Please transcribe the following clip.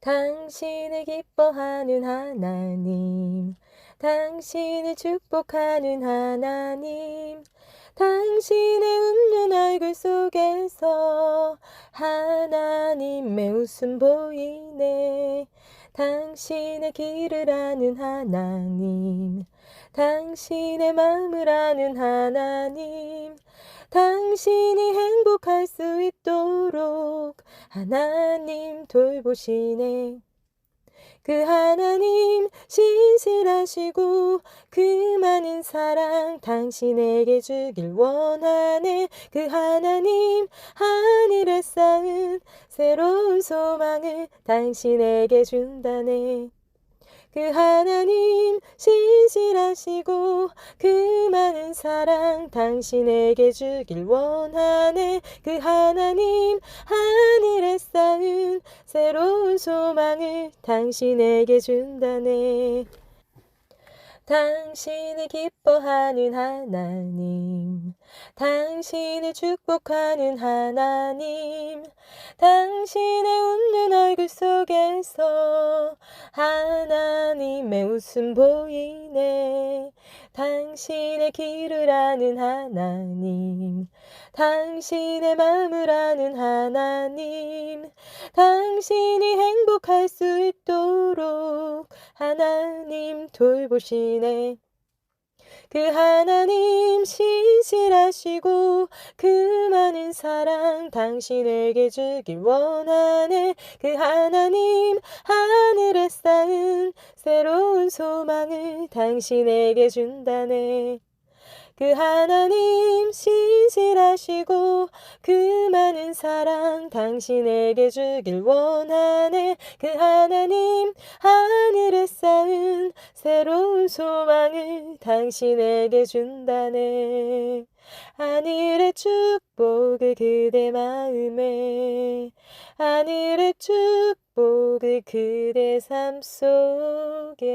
당신을 기뻐하는 하나님, 당신을 축복하는 하나님, 당신의 웃는 얼굴 속에서 하나님의 웃음 보이네. 당신의 길을 아는 하나님, 당신의 마음을 아는 하나님, 당신이 행복할 수 있도록 하나님 돌보시네. 그 하나님 신실하시고 그 많은 사랑 당신에게 주길 원하네. 그 하나님 하늘에 쌓은 새로운 소망을 당신에게 준다네. 그 하나님 신실하시고 그 많은 사랑 당신에게 주길 원하네. 그 하나님 하늘에 새로운 소망을 당신에게 준다네. 당신을 기뻐하는 하나님, 당신을 축복하는 하나님, 당신의 웃는 얼굴 속에서 하나님의 웃음 보이네. 당신의 길을 아는 하나님, 당신의 마음을 아는 하나님, 당신이 행복할 수 있도록 하나님 돌보시네. 그 하나님 신실하시고 그 많은 사랑 당신에게 주길 원하네 그 하나님 하늘에 쌓은 새로운 소망을 당신에게 준다네 그 하나님 신실하시고 그 많은 사랑 당신에게 주길 원하네. 그 하나님 하늘에 쌓은 새로운 소망을 당신에게 준다네. 하늘의 축복을 그대 마음에 하늘의 축복을 그대 삶 속에